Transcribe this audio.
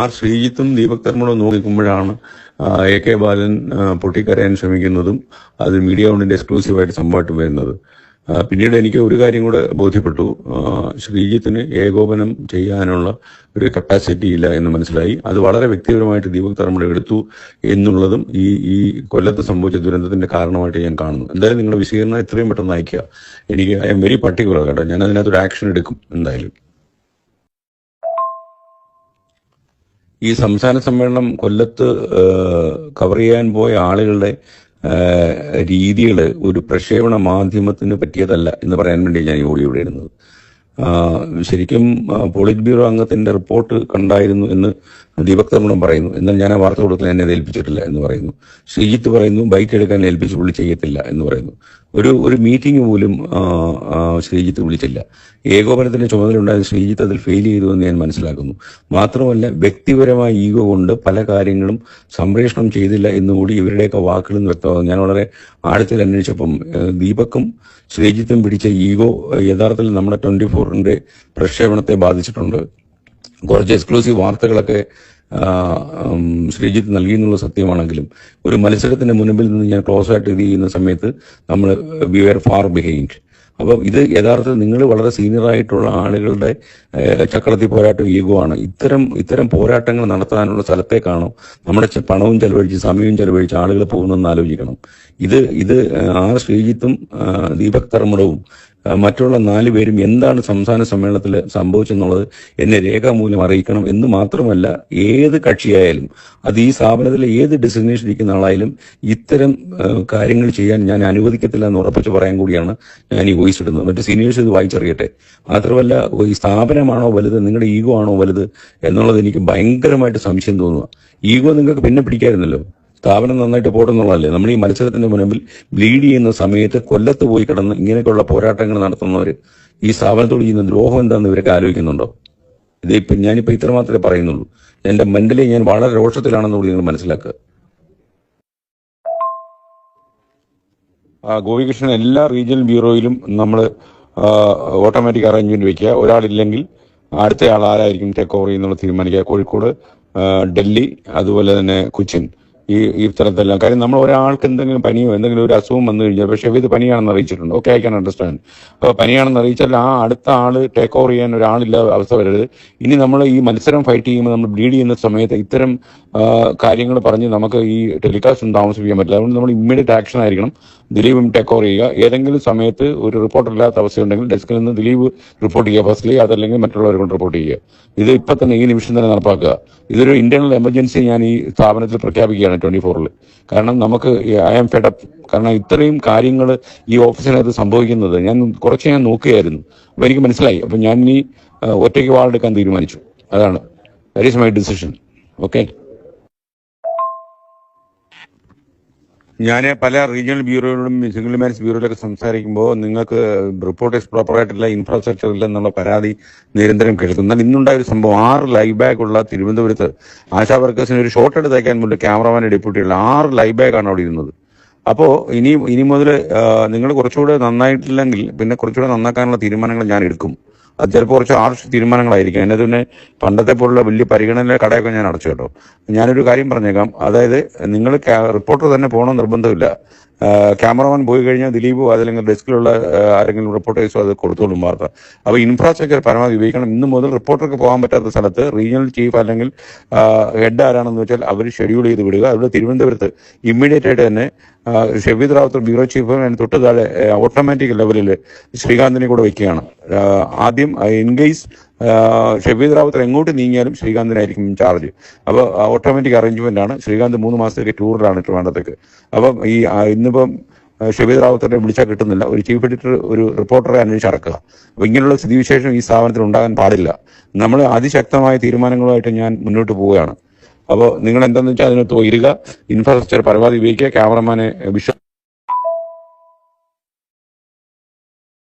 R ശ്രീജിത്തും ദീപക് തർമ്മടും നോക്കിക്കുമ്പോഴാണ് എ കെ ബാലൻ പൊട്ടിക്കരയാൻ ശ്രമിക്കുന്നതും അത് മീഡിയ കൊണ്ടിന്റെ എക്സ്ക്ലൂസീവായിട്ട് സംഭവമായിട്ട് വരുന്നത്. പിന്നീട് എനിക്ക് ഒരു കാര്യം കൂടെ ബോധ്യപ്പെട്ടു. ശ്രീജിത്തിന് ഏകോപനം ചെയ്യാനുള്ള ഒരു കപ്പാസിറ്റി ഇല്ല എന്ന് മനസ്സിലായി. അത് വളരെ വ്യക്തിപരമായിട്ട് ദീപക് തർമ്മട എടുത്തു എന്നുള്ളതും ഈ ഈ കൊല്ലത്ത് സംഭവിച്ച ദുരന്തത്തിന്റെ കാരണമായിട്ട് ഞാൻ കാണുന്നു. എന്തായാലും നിങ്ങളുടെ വിശദീകരണം എത്രയും പെട്ടെന്ന് അയക്കുക എനിക്ക് ഐ എം വെരി പർട്ടിക്കുലർ കേട്ടോ. ഞാൻ അതിനകത്തൊരു ആക്ഷൻ എടുക്കും എന്തായാലും. ഈ സംസ്ഥാന സമ്മേളനം കൊല്ലത്ത് കവർ ചെയ്യാൻ പോയ ആളുകളുടെ രീതികൾ ഒരു പ്രക്ഷേപണ മാധ്യമത്തിന് പറ്റിയതല്ല എന്ന് പറയാൻ വേണ്ടി ഞാൻ ഈ ഓഡിയോ ഇവിടെ ഇടുന്നത്. ശരിക്കും പോളിറ്റ് ബ്യൂറോ അംഗത്തിന്റെ റിപ്പോർട്ട് കണ്ടായിരുന്നു എന്ന് ദീപക് തമിഴും പറയുന്നു. എന്നാൽ ഞാൻ ആ വാർത്ത കൊടുക്കാൻ എന്നെ ഏൽപ്പിച്ചിട്ടില്ല എന്ന് പറയുന്നു. ശ്രീജിത്ത് പറയുന്നു ബൈറ്റ് എടുക്കാൻ ഏൽപ്പിച്ച് പുള്ളി ചെയ്യത്തില്ല എന്ന് പറയുന്നു. ഒരു ഒരു മീറ്റിംഗ് പോലും ശ്രീജിത്ത് വിളിച്ചില്ല. ഏകോപനത്തിന്റെ ചുമതല ഉണ്ടായ ശ്രീജിത്ത് അതിൽ ഫെയിൽ ചെയ്തു എന്ന് ഞാൻ മനസ്സിലാക്കുന്നു. മാത്രമല്ല വ്യക്തിപരമായ ഈഗോ കൊണ്ട് പല കാര്യങ്ങളും സംപ്രേഷണം ചെയ്തില്ല എന്നുകൂടി ഇവരുടെയൊക്കെ വാക്കുകളിൽ നിന്ന് വ്യക്തമാകും ഞാൻ വളരെ ആഴത്തിൽ അന്വേഷിച്ചപ്പം ദീപക്കും ശ്രീജിത്തും പിടിച്ച ഈഗോ യഥാർത്ഥത്തിൽ നമ്മുടെ ട്വന്റി ഫോറിന്റെ പ്രക്ഷേപണത്തെ ബാധിച്ചിട്ടുണ്ട്. കുറച്ച് എക്സ്ക്ലൂസീവ് വാർത്തകളൊക്കെ ശ്രീജിത്ത് നൽകി എന്നുള്ള സത്യമാണെങ്കിലും ഒരു മത്സരത്തിന്റെ മുൻപിൽ നിന്ന് ഞാൻ ക്ലോസ് ആയിട്ട് ഇത് ചെയ്യുന്ന സമയത്ത് നമ്മൾ വി ആർ ഫാർ ബിഹൈൻഡ് അപ്പൊ ഇത് യഥാർത്ഥത്തിൽ നിങ്ങൾ വളരെ സീനിയർ ആയിട്ടുള്ള ആളുകളുടെ ചക്രത്തിൽ ചക്രത്തി പോരാട്ടം ഈഗോ ആണ് ഇത്തരം ഇത്തരം പോരാട്ടങ്ങൾ നടത്താനുള്ള സ്ഥലത്തേക്കാണോ നമ്മുടെ പണവും ചെലവഴിച്ച് സമയവും ചെലവഴിച്ച് ആളുകൾ പോകുന്നതെന്ന് ആലോചിക്കണം. ഇത് ഇത് ആർ ശ്രീജിത്തും ദീപക് കർമ്മടവും ആ, മറ്റുള്ള നാല് പേരും എന്താണ് സംസ്ഥാന സമ്മേളനത്തിൽ സംഭവിച്ചെന്നുള്ളത് എന്നെ രേഖാമൂലം അറിയിക്കണം എന്ന് മാത്രമല്ല ഏത് കക്ഷിയായാലും അത് ഈ സ്ഥാപനത്തിലെ ഏത് ഡെസിഗ്നേഷൻ ഇരിക്കുന്ന ആളായാലും ഇത്തരം കാര്യങ്ങൾ ചെയ്യാൻ ഞാൻ അനുവദിക്കത്തില്ല എന്ന് ഉറപ്പിച്ച് പറയാൻ കൂടിയാണ് ഞാൻ ഈ വോയിസ് ഇടുന്നത്. മറ്റു സീനിയേഴ്സ് ഇത് വായിച്ചറിയട്ടെ. മാത്രമല്ല ഈ സ്ഥാപനമാണോ വലുത് നിങ്ങളുടെ ഈഗോ ആണോ വലുത് എന്നുള്ളത് എനിക്ക് ഭയങ്കരമായിട്ട് സംശയം തോന്നുക. ഈഗോ നിങ്ങൾക്ക് പിന്നെ പിടിക്കായിരുന്നല്ലോ. സ്ഥാപനം നന്നായിട്ട് പോട്ടെന്നുള്ളതല്ലേ നമ്മൾ ഈ മത്സരത്തിന്റെ മുൻപിൽ ബ്ലീഡ് ചെയ്യുന്ന സമയത്ത് കൊല്ലത്ത് പോയി കിടന്ന് ഇങ്ങനെയൊക്കെയുള്ള പോരാട്ടങ്ങൾ നടത്തുന്നവർ ഈ സ്ഥാപനത്തോട് ചെയ്യുന്ന ദ്രോഹം എന്താണെന്ന് ഇവരൊക്കെ ആലോചിക്കുന്നുണ്ടോ? ഇത് ഇപ്പൊ ഞാനിപ്പോ ഇത്ര മാത്രമേ പറയുന്നുള്ളൂ. എന്റെ മെന്റലി ഞാൻ വളരെ രോഷത്തിലാണെന്ന് കൂടി നിങ്ങൾ മനസ്സിലാക്കുക. ഗോപികൃഷ്ണൻ എല്ലാ റീജിയണൽ ബ്യൂറോയിലും നമ്മൾ ഓട്ടോമാറ്റിക് അറേഞ്ച്മെന്റ് വെക്കുക. ഒരാളില്ലെങ്കിൽ അടുത്തയാൾ ആരായിരിക്കും ടേക്ക് ഓവർ ചെയ്യുന്നുള്ള തീരുമാനിക്കുക. കോഴിക്കോട് ഡൽഹി അതുപോലെ തന്നെ കൊച്ചിൻ. ഈ ഈ സ്ഥലത്തെല്ലാം കാര്യം നമ്മൾ ഒരാൾക്ക് എന്തെങ്കിലും പനിയോ എന്തെങ്കിലും ഒരു അസുഖം വന്നു കഴിഞ്ഞാൽ പക്ഷേ ഇത് പനിയാണെന്ന് അറിയിച്ചിട്ടുണ്ട്. ഓക്കെ ഐ ക്യാൻ അണ്ടർസ്റ്റാൻഡ് അപ്പോൾ പനിയാണെന്ന് അറിയിച്ചാൽ ആ അടുത്ത ആൾ ടേക്ക് ഓവർ ചെയ്യാൻ ഒരാളില്ല അവസ്ഥ വരരുത്. ഇനി നമ്മൾ ഈ മത്സരം ഫൈറ്റ് ചെയ്യുമ്പോൾ നമ്മൾ ബ്ലീഡ് ചെയ്യുന്ന സമയത്ത് ഇത്തരം കാര്യങ്ങൾ പറഞ്ഞ് നമുക്ക് ഈ ടെലികാസ്റ്റ് ഒന്നും താമസിപ്പിക്കാൻ പറ്റില്ല. അതുകൊണ്ട് നമ്മൾ ഇമ്മീഡിയറ്റ് ആക്ഷൻ ആയിരിക്കണം. ദിലീപും ടേക്ക് ഓവർ ചെയ്യുക. ഏതെങ്കിലും സമയത്ത് ഒരു റിപ്പോർട്ട് ഇല്ലാത്ത അവസ്ഥയുണ്ടെങ്കിൽ ഡെസ്കിൽ നിന്ന് ദിലീപ് റിപ്പോർട്ട് ചെയ്യുക. ഫസ്റ്റ്ലി അതല്ലെങ്കിൽ മറ്റുള്ളവർ കൊണ്ട് റിപ്പോർട്ട് ചെയ്യുക. ഇത് ഇപ്പം തന്നെ ഈ നിമിഷം തന്നെ നടപ്പാക്കുക. ഇതൊരു ഇന്റേണൽ എമർജൻസി ഞാൻ ഈ സ്ഥാപനത്തിൽ പ്രഖ്യാപിക്കുകയാണ്. ട്വന്റി ഫോറിൽ കാരണം നമുക്ക് ഐ ആം അപ്പ് കാരണം ഇത്രയും കാര്യങ്ങൾ ഈ ഓഫീസിനകത്ത് സംഭവിക്കുന്നത് ഞാൻ കുറച്ച് ഞാൻ നോക്കുകയായിരുന്നു. അപ്പൊ എനിക്ക് മനസ്സിലായി. അപ്പൊ ഞാൻ ഇനി ഒറ്റയ്ക്ക് വാളെടുക്കാൻ തീരുമാനിച്ചു. അതാണ്. That is my decision okay ഞാൻ പല റീജിയണൽ ബ്യൂറോയിലും സിംഗിൾ മാൻസ് ബ്യൂറോയിലൊക്കെ സംസാരിക്കുമ്പോൾ നിങ്ങൾക്ക് റിപ്പോർട്ടേഴ്സ് പ്രോപ്പറായിട്ടില്ല ഇൻഫ്രാസ്ട്രക്ചർ ഇല്ല എന്നുള്ള പരാതി നിരന്തരം കേൾക്കും. എന്നാൽ ഇന്നുണ്ടായ ഒരു സംഭവം ആറ് ലൈവ് ബാഗ് ഉള്ള തിരുവനന്തപുരത്ത് ആശാ വർക്കേഴ്സിന് ഒരു ഷോട്ട് എടുത്ത് മുമ്പ് വേണ്ടി ക്യാമറമാൻ ഡെപ്യൂട്ടിയുള്ള ആറ് ലൈവ് ബാഗാണ് അവിടെ ഇരുന്നത്. അപ്പോൾ ഇനി ഇനി മുതൽ നിങ്ങൾ കുറച്ചുകൂടെ നന്നായിട്ടില്ലെങ്കിൽ പിന്നെ കുറച്ചുകൂടെ നന്നാക്കാനുള്ള തീരുമാനങ്ങൾ ഞാൻ എടുക്കും. അത് ചിലപ്പോൾ കുറച്ച് ആർഷ് തീരുമാനങ്ങളായിരിക്കും. എന്നെ തന്നെ പണ്ടത്തെ പോലുള്ള വലിയ പരിഗണന കടയൊക്കെ ഞാൻ അടച്ചു കേട്ടോ. ഞാനൊരു കാര്യം പറഞ്ഞേക്കാം. അതായത് നിങ്ങൾ റിപ്പോർട്ടർ തന്നെ പോകണം നിർബന്ധമില്ല. ക്യാമറമാൻ പോയി കഴിഞ്ഞാൽ ദിലീപോ അതല്ലെങ്കിൽ ഡെസ്കിലുള്ള ആരെങ്കിലും റിപ്പോർട്ടേഴ്സോ അത് കൊടുത്തോളും വാർത്ത. അപ്പൊ ഇൻഫ്രാസ്ട്രക്ചർ പരമാവധി ഉപയോഗിക്കണം. ഇന്ന് മുതൽ റിപ്പോർട്ടർക്ക് പോകാൻ പറ്റാത്ത സ്ഥലത്ത് റീജിയണൽ ചീഫ് അല്ലെങ്കിൽ ഹെഡ് ആരാണെന്ന് വെച്ചാൽ അവർ ഷെഡ്യൂൾ ചെയ്ത് വിടുക. അവിടെ തിരുവനന്തപുരത്ത് ഇമ്മീഡിയറ്റ് ആയിട്ട് തന്നെ ഷെബീദ് റാവത്ത് ബ്യൂറോ ചീഫ് തൊട്ട് താഴെ ഓട്ടോമാറ്റിക് ലെവലിൽ ശ്രീകാന്തിനെ കൂടെ വയ്ക്കുകയാണ്. ആദ്യം ഇൻ കേസ് ഷെബീദ് റാവത്ത് എങ്ങോട്ട് നീങ്ങിയാലും ശ്രീകാന്തിനായിരിക്കും ചാർജ് അപ്പോൾ ഓട്ടോമാറ്റിക് അറേഞ്ച്മെന്റ് ആണ്. ശ്രീകാന്ത് മൂന്ന് മാസത്തേക്ക് ടൂറിലാണ് ട്രിവാൻഡത്തേക്ക് അപ്പം ഈ ഇന്നിപ്പം ഷെബീദ് റാവത്തിനെ വിളിച്ചാൽ കിട്ടുന്നില്ല. ഒരു ചീഫ് എഡിറ്റർ ഒരു റിപ്പോർട്ടറെ അന്വേഷിച്ചടക്കുക അപ്പൊ ഇങ്ങനെയുള്ള സ്ഥിതിവിശേഷം ഈ സ്ഥാപനത്തിൽ ഉണ്ടാകാൻ പാടില്ല. നമ്മൾ അതിശക്തമായ തീരുമാനങ്ങളുമായിട്ട് ഞാൻ മുന്നോട്ട് പോവുകയാണ്. അപ്പോൾ നിങ്ങൾ എന്താണെന്ന് വെച്ചാൽ അതിനകത്ത് ഇരുക. ഇൻഫ്രാസ്ട്രക്ചർ പരമാവധി ഉപയോഗിക്കുക. ക്യാമറമാനെ വിശ്വ